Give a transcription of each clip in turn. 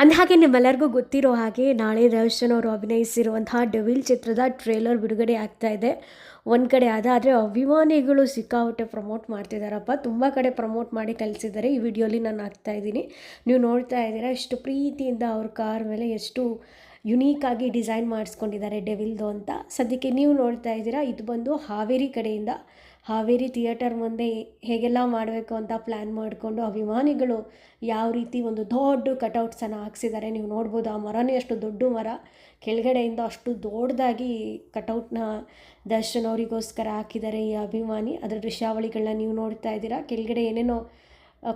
ಅಂದಹಾಗೆ ನಿಮ್ಮೆಲ್ಲರಿಗೂ ಗೊತ್ತಿರೋ ಹಾಗೆ ನಾಳೆ ದರ್ಶನ್ ಅವರು ಅಭಿನಯಿಸಿರುವಂತಹ ಡೆವಿಲ್ ಚಿತ್ರದ ಟ್ರೇಲರ್ ಬಿಡುಗಡೆ ಆಗ್ತಾ ಇದೆ. ಒಂದು ಕಡೆ ಅದಾದರೆ ಅಭಿಮಾನಿಗಳು ಸಿಕ್ಕಾಪಟ್ಟೆ ಪ್ರಮೋಟ್ ಮಾಡ್ತಿದ್ದಾರಪ್ಪ ತುಂಬ ಕಡೆ ಪ್ರಮೋಟ್ ಮಾಡಿ ಕಲಿಸಿದ್ದಾರೆ ಈ ವಿಡಿಯೋಲಿ ನಾನು ಹಾಕ್ತಾ ಇದ್ದೀನಿ. ನೀವು ನೋಡ್ತಾ ಇದ್ದೀರಾ, ಎಷ್ಟು ಪ್ರೀತಿಯಿಂದ ಅವ್ರ ಕಾರ್ ಮೇಲೆ ಎಷ್ಟು ಯುನೀಕಾಗಿ ಡಿಸೈನ್ ಮಾಡಿಸ್ಕೊಂಡಿದ್ದಾರೆ ಡೆವಿಲ್ದು ಅಂತ. ಸದ್ಯಕ್ಕೆ ನೀವು ನೋಡ್ತಾ ಇದ್ದೀರಾ, ಇದು ಬಂದು ಹಾವೇರಿ ಕಡೆಯಿಂದ ಹಾವೇರಿ ಥಿಯೇಟರ್ ಮುಂದೆ ಹೇಗೆಲ್ಲ ಮಾಡಬೇಕು ಅಂತ ಪ್ಲ್ಯಾನ್ ಮಾಡಿಕೊಂಡು ಅಭಿಮಾನಿಗಳು ಯಾವ ರೀತಿ ಒಂದು ದೊಡ್ಡ ಕಟೌಟ್ಸನ್ನು ಹಾಕ್ಸಿದ್ದಾರೆ ನೀವು ನೋಡ್ಬೋದು. ಆ ಮರನೇ ಅಷ್ಟು ದೊಡ್ಡ ಮರ. ಕೆಳಗಡೆಯಿಂದ ಅಷ್ಟು ದೊಡ್ಡದಾಗಿ ಕಟೌಟ್ನ ದರ್ಶನ್ ಅವರಿಗೋಸ್ಕರ ಹಾಕಿದ್ದಾರೆ ಈ ಅಭಿಮಾನಿ. ಅದರ ದೃಶ್ಯಾವಳಿಗಳನ್ನ ನೀವು ನೋಡ್ತಾ ಇದ್ದೀರಾ. ಕೆಳಗಡೆ ಏನೇನೋ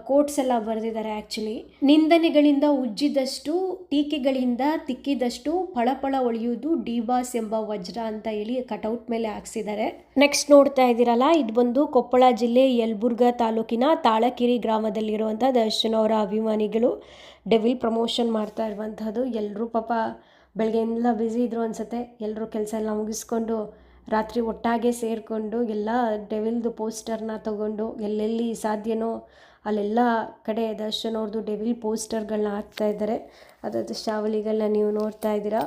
ಕೋಟ್ಸ್ ಎಲ್ಲ ಬರೆದಿದ್ದಾರೆ ಆ್ಯಕ್ಚುಲಿ ನಿಂದನೆಗಳಿಂದ ಉಜ್ಜಿದಷ್ಟು, ಟೀಕೆಗಳಿಂದ ತಿಕ್ಕಿದಷ್ಟು ಫಳಫಳ ಒಳಿಯುವುದು ಡಿಬಾಸ್ ಎಂಬ ವಜ್ರ ಅಂತ ಹೇಳಿ ಕಟೌಟ್ ಮೇಲೆ ಹಾಕ್ಸಿದ್ದಾರೆ. ನೆಕ್ಸ್ಟ್ ನೋಡ್ತಾ ಇದ್ದೀರಲ್ಲ, ಇದು ಬಂದು ಕೊಪ್ಪಳ ಜಿಲ್ಲೆ ಯಲ್ಬುರ್ಗ ತಾಲೂಕಿನ ತಾಳಕಿರಿ ಗ್ರಾಮದಲ್ಲಿರುವಂಥ ದರ್ಶನ್ ಅವರ ಅಭಿಮಾನಿಗಳು ಡೆವಿಲ್ ಪ್ರಮೋಷನ್ ಮಾಡ್ತಾ ಇರುವಂಥದ್ದು ಎಲ್ಲರೂ ಪಾಪ ಬೆಳಗ್ಗೆ ಎಲ್ಲ ಬ್ಯುಸಿ ಇದ್ರು ಅನ್ಸುತ್ತೆ. ಎಲ್ಲರೂ ಕೆಲಸ ಎಲ್ಲ ಮುಗಿಸ್ಕೊಂಡು ರಾತ್ರಿ ಒಟ್ಟಾಗೆ ಸೇರಿಕೊಂಡು ಎಲ್ಲ ಡೆವಿಲ್ದು ಪೋಸ್ಟರ್ನ ತಗೊಂಡು ಎಲ್ಲೆಲ್ಲಿ ಸಾಧ್ಯನೋ ಅಲ್ಲೆಲ್ಲ ಕಡೆ ದರ್ಶನ್ ಅವ್ರದ್ದು ಡೆವಿಲ್ ಪೋಸ್ಟರ್ಗಳನ್ನ ಹಾಕ್ತಾ ಇದ್ದಾರೆ. ಅದರದ್ದು ಶಾವಳಿಗಳನ್ನ ನೀವು ನೋಡ್ತಾ ಇದ್ದೀರಾ.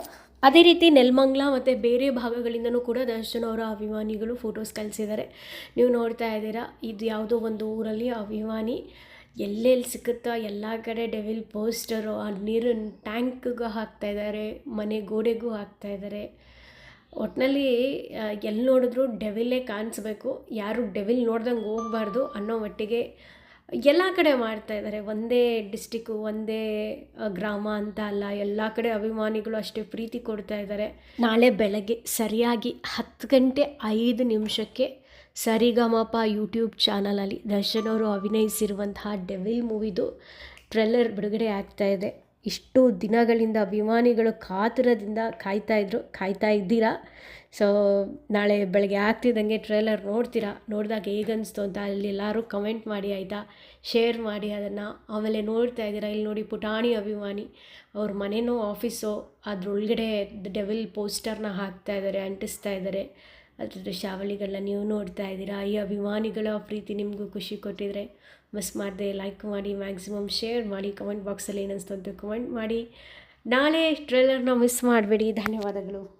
ಅದೇ ರೀತಿ ನೆಲಮಂಗ್ಲ ಮತ್ತು ಬೇರೆ ಭಾಗಗಳಿಂದನೂ ಕೂಡ ದರ್ಶನ್ ಅವರ ಅಭಿಮಾನಿಗಳು ಫೋಟೋಸ್ ಕಳಿಸಿದ್ದಾರೆ. ನೀವು ನೋಡ್ತಾ ಇದ್ದೀರಾ, ಇದು ಯಾವುದೋ ಒಂದು ಊರಲ್ಲಿ ಅಭಿಮಾನಿ. ಎಲ್ಲೆಲ್ಲಿ ಸಿಕ್ಕುತ್ತಾ ಎಲ್ಲ ಕಡೆ ಡೆವಿಲ್ ಪೋಸ್ಟರು ಆ ನೀರಿನ ಟ್ಯಾಂಕ್ಗೂ ಹಾಕ್ತಾ ಇದ್ದಾರೆ, ಮನೆ ಗೋಡೆಗೂ ಹಾಕ್ತಾ ಇದ್ದಾರೆ. ಒಟ್ಟಿನಲ್ಲಿ ಎಲ್ಲಿ ನೋಡಿದ್ರು ಡೆವಿಲ್ಲೇ ಕಾಣಿಸ್ಬೇಕು. ಯಾರು ಡೆವಿಲ್ ನೋಡ್ದಂಗೆ ಹೋಗಬಾರ್ದು ಅನ್ನೋ ಮಟ್ಟಿಗೆ ಎಲ್ಲ ಕಡೆ ಮಾಡ್ತಾ ಇದ್ದಾರೆ ಒಂದೇ ಡಿಸ್ಟಿಕ್ಕು ಒಂದೇ ಗ್ರಾಮ ಅಂತ ಅಲ್ಲ, ಎಲ್ಲ ಕಡೆ ಅಭಿಮಾನಿಗಳು ಅಷ್ಟೇ ಪ್ರೀತಿ ಕೊಡ್ತಾ ಇದ್ದಾರೆ ನಾಳೆ ಬೆಳಗ್ಗೆ ಸರಿಯಾಗಿ ಹತ್ತು ಗಂಟೆ ಐದು ನಿಮಿಷಕ್ಕೆ ಸರಿಗಮಪ ಯೂಟ್ಯೂಬ್ ಚಾನಲಲ್ಲಿ ದರ್ಶನ್ ಅವರು ಅಭಿನಯಿಸಿರುವಂತಹ ಡೆವಿಲ್ ಮೂವಿದು ಟ್ರೆಲ್ಲರ್ ಬಿಡುಗಡೆ ಆಗ್ತಾ ಇದೆ. ಇಷ್ಟು ದಿನಗಳಿಂದ ಅಭಿಮಾನಿಗಳು ಕಾತುರದಿಂದ ಕಾಯ್ತಾ ಇದ್ರು, ಕಾಯ್ತಾ ಇದ್ದೀರಾ? ಸೊ ನಾಳೆ ಬೆಳಗ್ಗೆ ಆಗ್ತಿದ್ದಂಗೆ ಟ್ರೇಲರ್ ನೋಡ್ತೀರಾ? ನೋಡಿದಾಗ ಹೇಗನ್ನಿಸ್ತು ಅಂತ ಅಲ್ಲಿ ಎಲ್ಲರೂ ಕಮೆಂಟ್ ಮಾಡಿ, ಆಯಿತಾ? ಶೇರ್ ಮಾಡಿ ಅದನ್ನು. ಆಮೇಲೆ ನೋಡ್ತಾ ಇದ್ದೀರಾ? ಇಲ್ಲಿ ನೋಡಿ ಪುಟಾಣಿ ಅಭಿಮಾನಿ. ಅವ್ರ ಮನೆನೋ ಆಫೀಸೋ ಅದ್ರೊಳಗಡೆ ಡೆವಿಲ್ ಪೋಸ್ಟರ್ನ ಹಾಕ್ತಾ ಇದ್ದಾರೆ ಅಂಟಿಸ್ತಾ ಇದ್ದಾರೆ ಅದ್ರ ಶಾವಳಿಗಳನ್ನ ನೀವು ನೋಡ್ತಾ ಇದ್ದೀರಾ? ಈ ಅಭಿಮಾನಿಗಳ ಪ್ರೀತಿ ನಿಮಗೂ ಖುಷಿ ಕೊಟ್ಟಿದ್ರೆ ಮಿಸ್ ಮಾಡದೆ ಲೈಕ್ ಮಾಡಿ ಮ್ಯಾಕ್ಸಿಮಮ್ ಶೇರ್ ಮಾಡಿ ಕಮೆಂಟ್ ಬಾಕ್ಸಲ್ಲಿ ಏನಿಸ್ತು ಅಂತ ಕಮೆಂಟ್ ಮಾಡಿ. ನಾಳೆ ಟ್ರೇಲರ್ನ ಮಿಸ್ ಮಾಡಬೇಡಿ. ಧನ್ಯವಾದಗಳು.